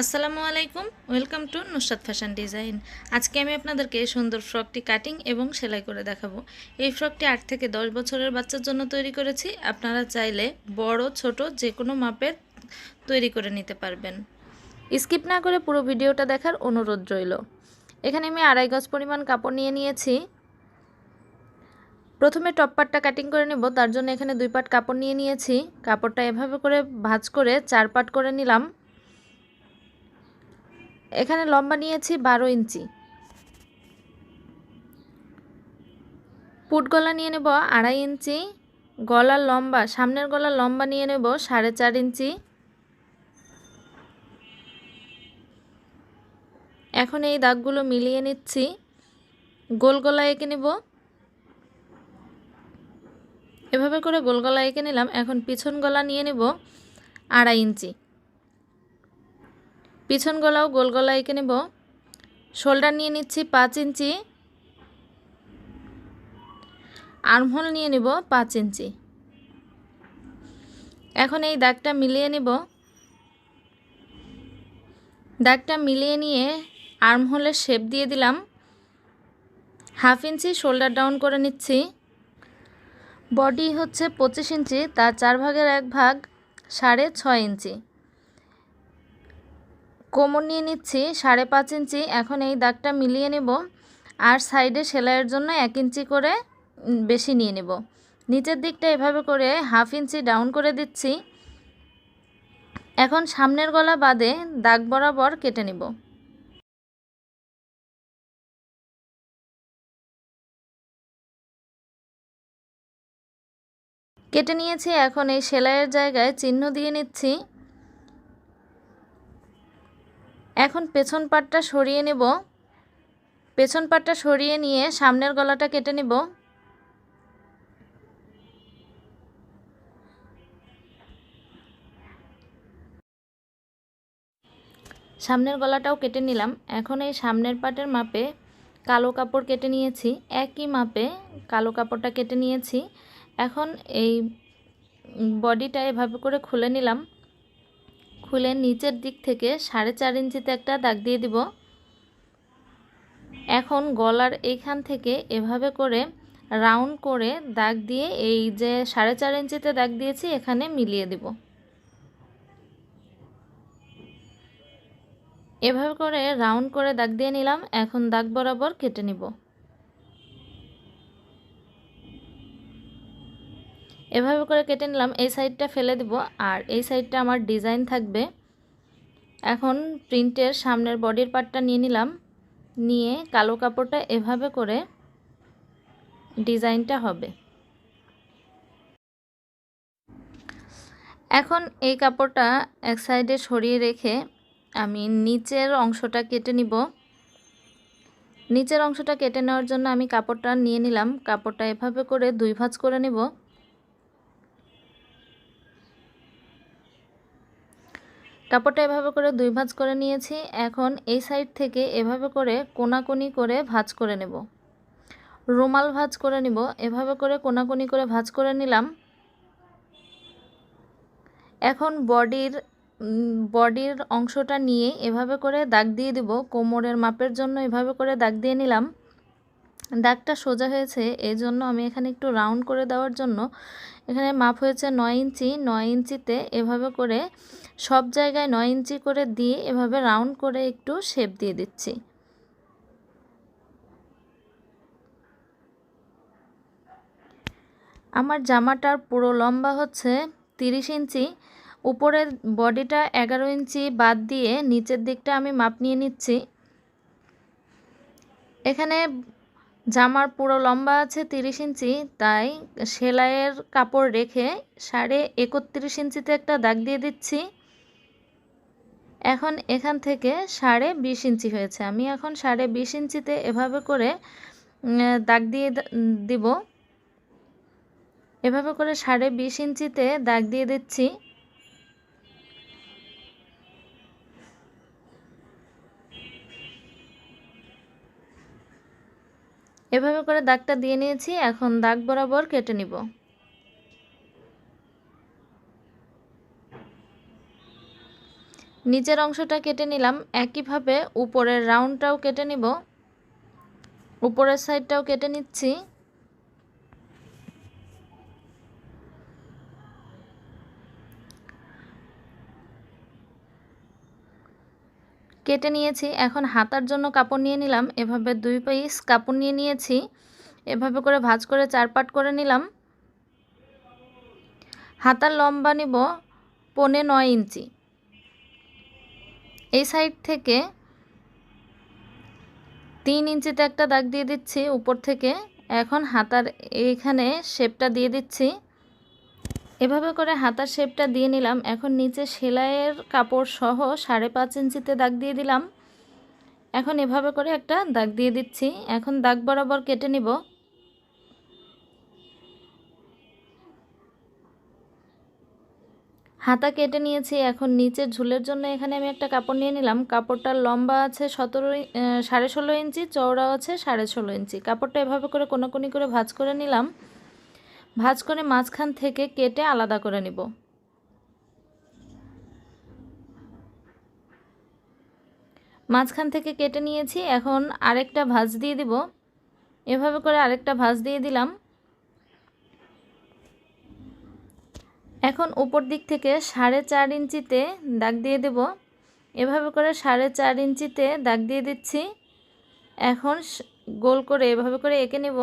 আসসালামু আলাইকুম, welcome to Nusad fashion design. আজকে আমি আপনাদেরকে সুন্দর ফ্রকটি কাটিং এবং সেলাই করে দেখাবো। এই ফ্রকটি আট থেকে দশ বছরের বাচ্চার জন্য তৈরি করেছি। আপনারা চাইলে বড়, ছোট যে কোনো মাপের তৈরি করে নিতে পারবেন। স্কিপ না করে পুরো ভিডিওটা দেখার অনুরোধ রইল। এখানে আমি আড়াই গজ পরিমাণ কাপড় নিয়ে নিয়েছি। প্রথমে টপ পার্টটা কাটিং করে নেব, তার জন্য এখানে দুই পাট কাপড় নিয়ে নিয়েছি। কাপড়টা এভাবে করে ভাঁজ করে চার পাট করে নিলাম। এখানে লম্বা নিয়েছি বারো ইঞ্চি। পুট গলা নিয়ে নেব আড়াই ইঞ্চি গলার লম্বা, সামনের গলার লম্বা নিয়ে নেব সাড়ে চার ইঞ্চি। এখন এই দাগগুলো মিলিয়ে নিচ্ছি। গোল গলা এঁকে নেব। এভাবে করে গোল গলা এঁকে নিলাম। এখন পিছন গলা নিয়ে নেব আড়াই ইঞ্চি। পিছন গলাও গোল গলা এঁকে নেব। শোল্ডার নিয়ে নিচ্ছি পাঁচ ইঞ্চি। আর্মহোল নিয়ে নেব পাঁচ ইঞ্চি। এখন এই দাগটা মিলিয়ে নেব। দাগটা মিলিয়ে নিয়ে আর্মহোলের শেপ দিয়ে দিলাম। হাফ ইঞ্চি শোল্ডার ডাউন করে নিচ্ছি। বডি হচ্ছে পঁচিশ ইঞ্চি, তার চার ভাগের এক ভাগ সাড়ে ছয় ইঞ্চি। কোমর নিয়ে নিচ্ছি, সাড়ে পাঁচ ইঞ্চি। এখন এই দাগটা মিলিয়ে নেব আর সাইডে সেলাইয়ের জন্য এক ইঞ্চি করে বেশি নিয়ে নেব। নিচের দিকটা এভাবে করে হাফ ইঞ্চি ডাউন করে দিচ্ছি। এখন সামনের গলা বাদে দাগ বরাবর কেটে নেব। কেটে নিয়েছি, এখন এই সেলাইয়ের জায়গায় চিহ্ন দিয়ে নিচ্ছি। এখন পেছন পাটটা সরিয়ে নেব। পেছন পাটটা সরিয়ে নিয়ে সামনের গলাটা কেটে নেব। সামনের গলাটাও কেটে নিলাম। এখন এই সামনের পাটের মাপে কালো কাপড় কেটে নিয়েছি। একই মাপে কালো কাপড়টা কেটে নিয়েছি। এখন এই বডিটা এভাবে করে খুলে নিলাম। খুলে নিচের দিক থেকে সাড়ে চার ইঞ্চিতে একটা দাগ দিয়ে দিব। এখন গলার এইখান থেকে এভাবে করে রাউন্ড করে দাগ দিয়ে এই যে সাড়ে চার ইঞ্চিতে দাগ দিয়েছি, এখানে মিলিয়ে দিব। এভাবে করে রাউন্ড করে দাগ দিয়ে নিলাম, এখন দাগ বরাবর কেটে নিব। এভাবে করে কেটে নিলাম, এই সাইডটা ফেলে দেব, আর এই সাইডটা আমার ডিজাইন থাকবে। এখন প্রিন্টের সামনের বডির পার্টটা নিয়ে নিলাম, নিয়ে কালো কাপড়টা এভাবে করে ডিজাইনটা হবে। এখন এই কাপড়টা এক সাইডে সরিয়ে রেখে আমি নিচের অংশটা কেটে নিব। নিচের অংশটা কেটে নেওয়ার জন্য আমি কাপড়টা নিয়ে নিলাম, কাপড়টা এভাবে করে দুই ভাঁজ করে নিব। কাপড়টা এভাবে করে দুই ভাঁজ করে নিয়েছি। এখন এই সাইড থেকে এভাবে করে কোনাকুনি করে ভাঁজ করে নেব। রুমাল ভাঁজ করে নিব। এভাবে করে কোনাকুনি করে ভাঁজ করে নিলাম। এখন বডির বডির অংশটা নিয়ে এভাবে করে দাগ দিয়ে দিব। কোমরের মাপের জন্য এভাবে করে দাগ দিয়ে নিলাম। দাগটা সোজা হয়েছে এই জন্য আমি এখানে একটু রাউন্ড করে দেওয়ার জন্য এখানে মাপ হয়েছে নয় ইঞ্চি, নয় ইঞ্চিতে এভাবে করে সব জায়গায় নয় ইঞ্চি করে দিয়ে এভাবে রাউন্ড করে একটু শেপ দিয়ে দিচ্ছি। আমার জামাটার পুরো লম্বা হচ্ছে তিরিশ ইঞ্চি, উপরের বডিটা এগারো ইঞ্চি বাদ দিয়ে নিচের দিকটা আমি মাপ নিয়ে নিচ্ছি। এখানে জামার পুরো লম্বা আছে তিরিশ ইঞ্চি, তাই সেলাইয়ের কাপড় রেখে সাড়ে একত্রিশ ইঞ্চিতে একটা দাগ দিয়ে দিচ্ছি। এখন এখান থেকে সাড়ে বিশ ইঞ্চি হয়েছে। আমি এখন সাড়ে বিশ ইঞ্চিতে এভাবে করে দাগ দিয়ে দিব। এভাবে করে সাড়ে বিশ ইঞ্চিতে দাগ দিয়ে দিচ্ছি। এভাবে করে দাগটা দিয়ে নিয়েছি, এখন দাগ বরাবর কেটে নিব। নিচের অংশটা কেটে নিলাম, একইভাবে উপরের রাউন্ডটাও কেটে নিব, উপরের সাইডটাও কেটে নিচ্ছি। কেটে নিয়েছি, এখন হাতার জন্য কাপড় নিয়ে নিলাম, এভাবে দুই পিস কাপড় নিয়ে নিয়েছি, এভাবে করে ভাজ করে চার পাট করে নিলাম। হাতার লম্বা নিব পনে নয় ইঞ্চি। এই সাইড থেকে তিন ইঞ্চিতে একটা দাগ দিয়ে দিচ্ছি, উপর থেকে। এখন হাতার এইখানে শেপটা দিয়ে দিচ্ছি। এভাবে করে হাতার শেপটা দিয়ে নিলাম। এখন নিচে সেলাইয়ের কাপড় সহ সাড়ে পাঁচ ইঞ্চিতে দাগ দিয়ে দিলাম। এখন এভাবে করে একটা দাগ দিয়ে দিচ্ছি। এখন দাগ বরাবর কেটে নিব। হাতা কেটে নিয়েছি। এখন নিচের ঝুলের জন্য এখানে আমি একটা কাপড় নিয়ে নিলাম। কাপড়টার লম্বা আছে সতেরো সাড়ে ষোলো ইঞ্চি চওড়া আছে সাড়ে ষোলো ইঞ্চি। কাপড়টা এভাবে করে কোনোকুনি করে ভাঁজ করে নিলাম। ভাঁজ করে মাঝখান থেকে কেটে আলাদা করে নিব। মাঝখান থেকে কেটে নিয়েছি, এখন আরেকটা ভাঁজ দিয়ে দিব। এভাবে করে আরেকটা ভাঁজ দিয়ে দিলাম। এখন উপর দিক থেকে সাড়ে চার ইঞ্চিতে দাগ দিয়ে দেব। এভাবে করে সাড়ে চার ইঞ্চিতে দাগ দিয়ে দিচ্ছি। এখন গোল করে এভাবে করে এঁকে নেব।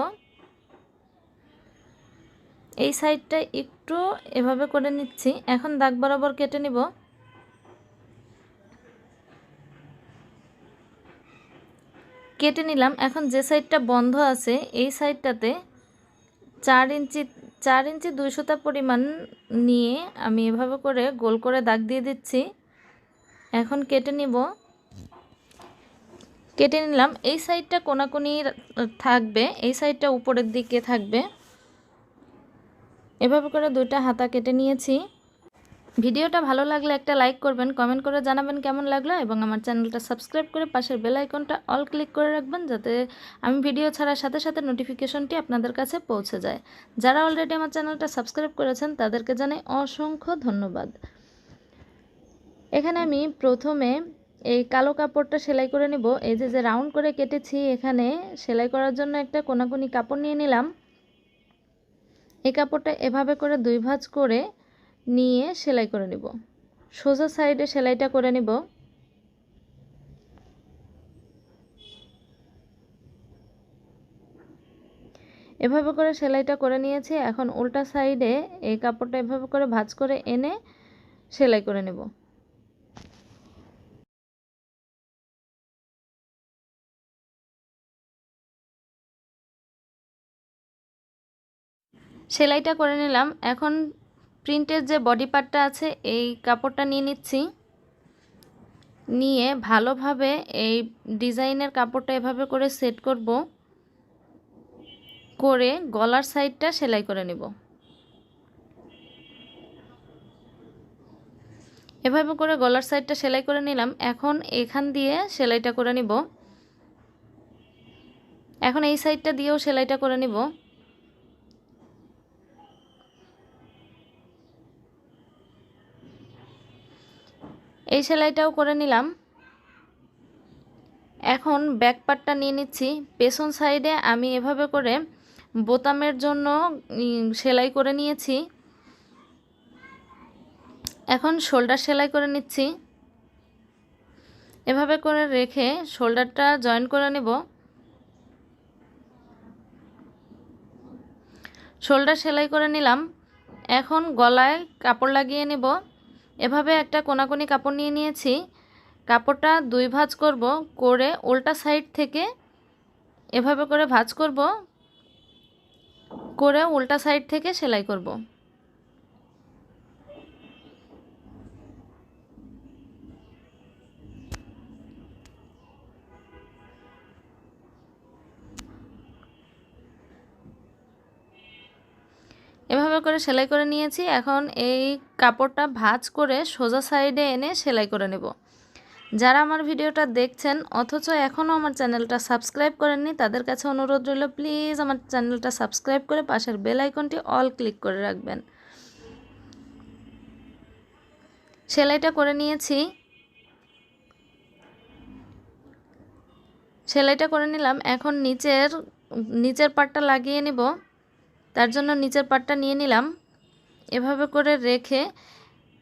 এই সাইডটা একটু এভাবে করে নিচ্ছি। এখন দাগ বরাবর কেটে নিব। কেটে নিলাম। এখন যে সাইডটা বন্ধ আছে, এই সাইডটাতে চার ইঞ্চি চার ইঞ্চি দুইশোটা পরিমাণ নিয়ে আমি এভাবে করে গোল করে দাগ দিয়ে দিচ্ছি। এখন কেটে নিব। কেটে নিলাম। এই সাইডটা কোনাকুনি থাকবে, এই সাইডটা উপরের দিকে থাকবে। এভাবে করে দুইটা হাতা কেটে নিয়েছি। ভিডিওটা ভালো লাগলে একটা লাইক করবেন, কমেন্ট করে জানাবেন কেমন লাগল এবং আমার চ্যানেলটা সাবস্ক্রাইব করে পাশের বেল আইকনটা অল ক্লিক করে রাখবেন যাতে আমি ভিডিও ছাড়ার সাথে সাথে নোটিফিকেশনটি আপনাদের কাছে পৌঁছে যায়। যারা অলরেডি আমার চ্যানেলটা সাবস্ক্রাইব করেছেন, তাদেরকে জানাই অসংখ্য ধন্যবাদ। এখানে আমি প্রথমে এই কালো কাপড়টা সেলাই করে নেব। এই যে যে রাউন্ড করে কেটেছি, এখানে সেলাই করার জন্য একটা কোনাকুনি কাপড় নিয়ে নিলাম। এই কাপড়টা এভাবে করে দুই ভাঁজ করে নিয়ে সেলাই করে নিব। সোজা সাইডে সেলাইটা করে নিব। এভাবে করে সেলাইটা করে নিয়েছি। এখন উল্টা সাইডে এই কাপড়টা এভাবে করে ভাঁজ করে এনে সেলাই করে নেব। সেলাইটা করে নিলাম। এখন প্রিন্টের যে বডি পার্টটা আছে, এই কাপড়টা নিয়ে নিচ্ছি। নিয়ে ভালোভাবে এই ডিজাইনের কাপড়টা এভাবে করে সেট করব। করে গলার সাইডটা সেলাই করে নেব। এভাবে করে গলার সাইডটা সেলাই করে নিলাম। এখন এখান দিয়ে সেলাইটা করে নিব। এখন এই সাইডটা দিয়েও সেলাইটা করে নিব। এই সেলাইটাও করে নিলাম। এখন ব্যাক পার্টটা নিয়ে নিচ্ছি। পেছন সাইডে আমি এভাবে করে বোতামের জন্য সেলাই করে নিয়েছি। এখন শোল্ডার সেলাই করে নিচ্ছি। এভাবে করে রেখে শোল্ডারটা জয়েন করে নেব। শোল্ডার সেলাই করে নিলাম। এখন গলায় কাপড় লাগিয়ে নেব। এভাবে একটা কোনাকুনি কাপড় নিয়ে নিয়েছি। কাপড়টা দুই ভাঁজ করব করে উল্টা সাইড থেকে এভাবে করে ভাঁজ করব, করে উল্টা সাইড থেকে সেলাই করব। এভাবে করে সেলাই করে নিয়েছি। এখন এই কাপড়টা ভাঁজ করে সোজা সাইডে এনে সেলাই করে নেব। যারা আমার ভিডিওটা দেখছেন, অথচ এখনও আমার চ্যানেলটা সাবস্ক্রাইব করেননি, তাদের কাছে অনুরোধ রইল প্লিজ আমার চ্যানেলটা সাবস্ক্রাইব করে পাশের বেল আইকনটি অল ক্লিক করে রাখবেন। সেলাইটা করে নিয়েছি। সেলাইটা করে নিলাম। এখন নিচের নিচের পাটটা লাগিয়ে নিব। তার জন্য নিচের পাটটা নিয়ে নিলাম। এভাবে করে রেখে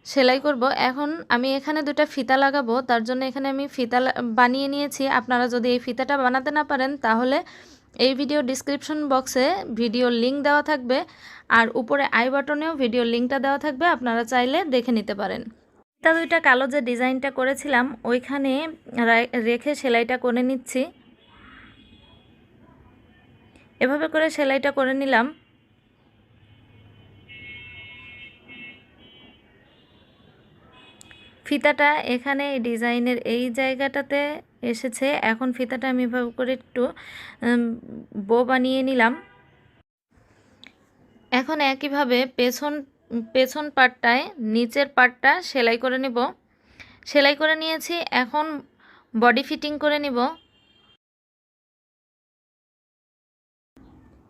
সেলাই করব। এখন আমি এখানে দুটা ফিতা লাগাবো। তার জন্য এখানে আমি ফিতা বানিয়ে নিয়েছি। আপনারা যদি এই ফিতাটা বানাতে না পারেন, তাহলে এই ভিডিও ডিসক্রিপশন বক্সে ভিডিও লিঙ্ক দেওয়া থাকবে। আর উপরে আই বাটনেও ভিডিও লিঙ্কটা দেওয়া থাকবে। আপনারা চাইলে দেখে নিতে পারেন। তা দুইটা কালো যে ডিজাইনটা করেছিলাম, ওইখানে রেখে সেলাইটা করে নিচ্ছি। এভাবে করে সেলাইটা করে নিলাম। ফিতাটা এখানে ডিজাইনের এই জায়গাটাতে এসেছে। এখন ফিতাটা আমি এভাবে করে একটু বো বানিয়ে নিলাম। এখন একইভাবে পেছন পেছন পাটটায় নিচের পাটটা সেলাই করে নেব। সেলাই করে নিয়েছি, এখন বডি ফিটিং করে নিব।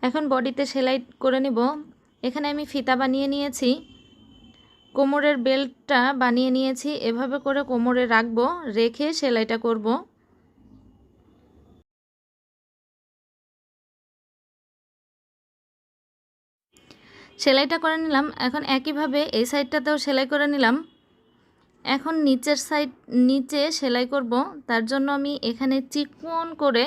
এখন বডিতে সেলাই করে নিব। এখানে আমি ফিতা বানিয়ে নিয়েছি। কোমরের বেল্টটা বানিয়ে নিয়েছি, এভাবে করে কোমরে রাখব, রেখে সেলাইটা করব। সেলাইটা করে নিলাম। এখন একইভাবে এই সাইডটাতেও সেলাই করে নিলাম। এখন নিচের সাইড, নিচে সেলাই করব। তার জন্য আমি এখানে চিকন করে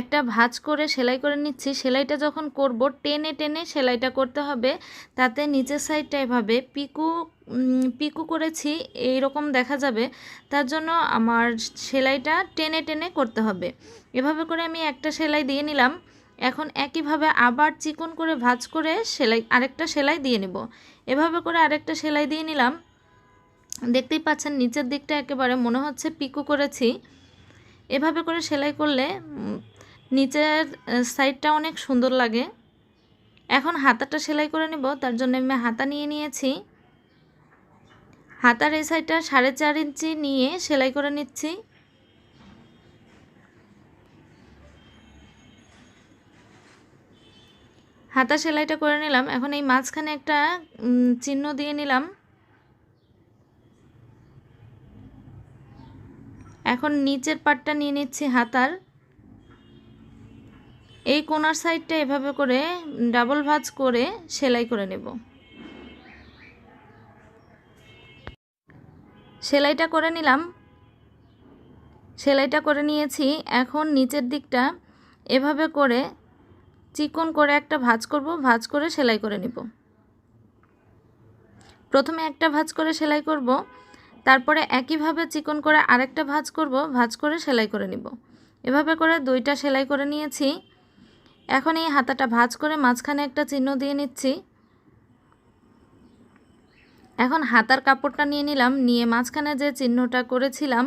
একটা ভাঁজ করে সেলাই করে নিচ্ছি। সেলাইটা যখন করব, টেনে টেনে সেলাইটা করতে হবে। তাতে নিচের সাইডটা এভাবে পিকু পিকু করেছি এই রকম দেখা যাবে। তার জন্য আমার সেলাইটা টেনে টেনে করতে হবে। এভাবে করে আমি একটা সেলাই দিয়ে নিলাম। এখন একইভাবে আবার চিকন করে ভাঁজ করে সেলাই, আরেকটা সেলাই দিয়ে নিব। এভাবে করে আরেকটা সেলাই দিয়ে নিলাম। দেখতেই পাচ্ছেন, নিচের দিকটা একেবারে মনে হচ্ছে পিকু করেছি। এভাবে করে সেলাই করলে নিচের সাইডটা অনেক সুন্দর লাগে। এখন হাতাটা সেলাই করে নেব, তার জন্য আমি হাতা নিয়ে নিয়েছি। হাতার এই সাইডটা সাড়ে চার ইঞ্চি নিয়ে সেলাই করে নিচ্ছি। হাতা সেলাইটা করে নিলাম। এখন এই মাঝখানে একটা চিহ্ন দিয়ে নিলাম। এখন নিচের পাটটা নিয়ে নিচ্ছি হাতার। এই কোনার সাইডটা এভাবে করে ডাবল ভাজ করে সেলাই করে নেব। সেলাইটা করে নিলাম। সেলাইটা করে নিয়েছি। এখন নিচের দিকটা এভাবে করে চিকন করে একটা ভাজ করব, ভাজ করে সেলাই করে নিব। প্রথমে একটা ভাজ করে সেলাই করব। তারপরে একইভাবে চিকন করে আরেকটা ভাজ করব, ভাজ করে সেলাই করে নিব। এভাবে করে দুইটা সেলাই করে নিয়েছি। এখন এই হাতাটা ভাজ করে মাঝখানে একটা চিহ্ন দিয়ে নিচ্ছি। এখন হাতার কাপড়টা নিয়ে নিলাম, নিয়ে মাঝখানে যে চিহ্নটা করেছিলাম,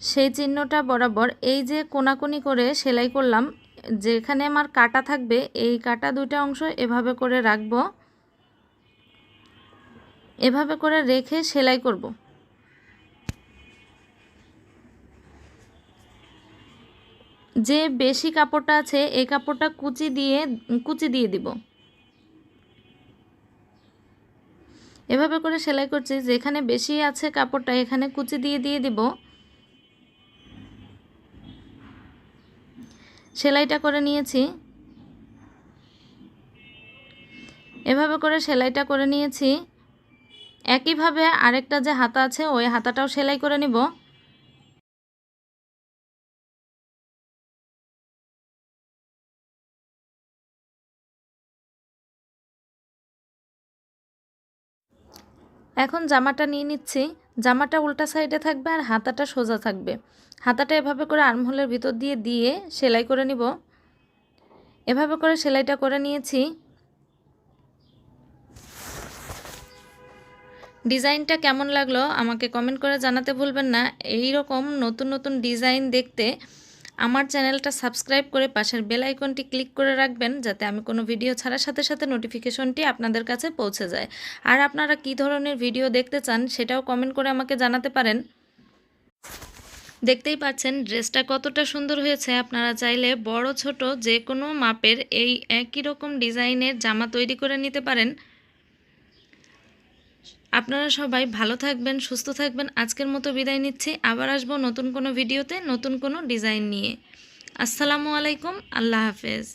সেই চিহ্নটা বরাবর এই যে কোনাকুনি করে সেলাই করলাম, যেখানে আমার কাটা থাকবে, এই কাটা দুটা অংশ এভাবে করে রাখব। এভাবে করে রেখে সেলাই করব। যে বেশি কাপড়টা আছে, এই কাপড়টা কুচি দিয়ে কুচি দিয়ে দিব। এভাবে করে সেলাই করছি। যেখানে বেশি আছে কাপড়টা, এখানে কুচি দিয়ে দিয়ে দিব। সেলাইটা করে নিয়েছি। এভাবে করে সেলাইটা করে নিয়েছি। একইভাবে আরেকটা যে হাতা আছে, ওই হাতাটাও সেলাই করে নিব। এখন জামাটা নিয়ে নিচ্ছি। জামাটা উল্টা সাইডে থাকবে আর হাতাটা সোজা থাকবে। হাতাটা এভাবে করে আর্মহোলের ভিতর দিয়ে দিয়ে সেলাই করে নিব। এভাবে করে সেলাইটা করে নিয়েছি। ডিজাইনটা কেমন লাগল আমাকে কমেন্ট করে জানাতে ভুলবেন না। এই রকম নতুন নতুন ডিজাইন দেখতে আমার চ্যানেলটা সাবস্ক্রাইব করে পাশের বেল আইকনটি ক্লিক করে রাখবেন, যাতে আমি কোনো ভিডিও ছাড়ার সাথে সাথে নোটিফিকেশনটি আপনাদের কাছে পৌঁছে যায়। আর আপনারা কি ধরনের ভিডিও দেখতে চান সেটাও কমেন্ট করে আমাকে জানাতে পারেন। দেখতেই পাচ্ছেন, ড্রেসটা কতটা সুন্দর হয়েছে। আপনারা চাইলে বড়, ছোট যে কোনো মাপের এই একই রকম ডিজাইনের জামা তৈরি করে নিতে পারেন। আপনারা সবাই ভালো থাকবেন, সুস্থ থাকবেন। আজকের মতো বিদায় নিচ্ছি। আবার আসব নতুন কোনো ভিডিওতে, নতুন কোনো ডিজাইন নিয়ে। আসসালামু আলাইকুম। আল্লাহ হাফেজ।